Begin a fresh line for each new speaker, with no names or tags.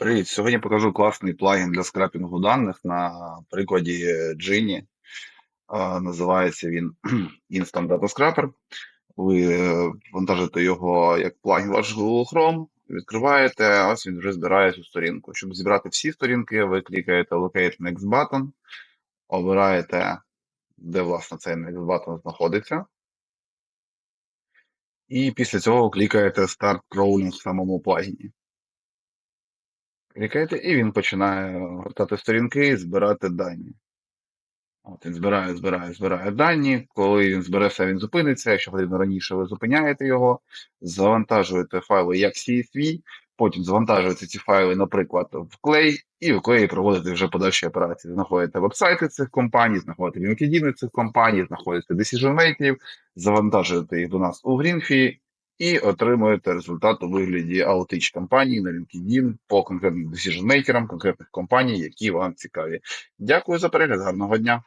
Привіт! Сьогодні покажу класний плагін для скрапінгу даних на прикладі Gini. Називається він Instant Data Scrapper. Ви е, вантажите його як плагін ваш Google Chrome, відкриваєте, ось він вже збирає цю сторінку. Щоб зібрати всі сторінки, ви клікаєте Locate Next Button, обираєте, де власне цей Next Button знаходиться. І після цього клікаєте Start Crawling в самому плагіні. Клікаєте, і він починає гортати сторінки і збирати дані. От Він збирає, збирає, збирає дані. Коли він збере все, він зупиниться. Якщо потрібно раніше, ви зупиняєте його, завантажуєте файли як CSV, потім завантажуєте ці файли, наприклад, в клей, і в клеї проводите вже подальші операції. Знаходите вебсайти цих компаній, знаходите LinkedIn цих компаній, знаходите decision makerів, завантажуєте їх до нас у Greenfy і отримуєте результат у вигляді аутич компаній на LinkedIn по конкретним decision-мейкерам, конкретних компаній, які вам цікаві. Дякую за перегляд, гарного дня!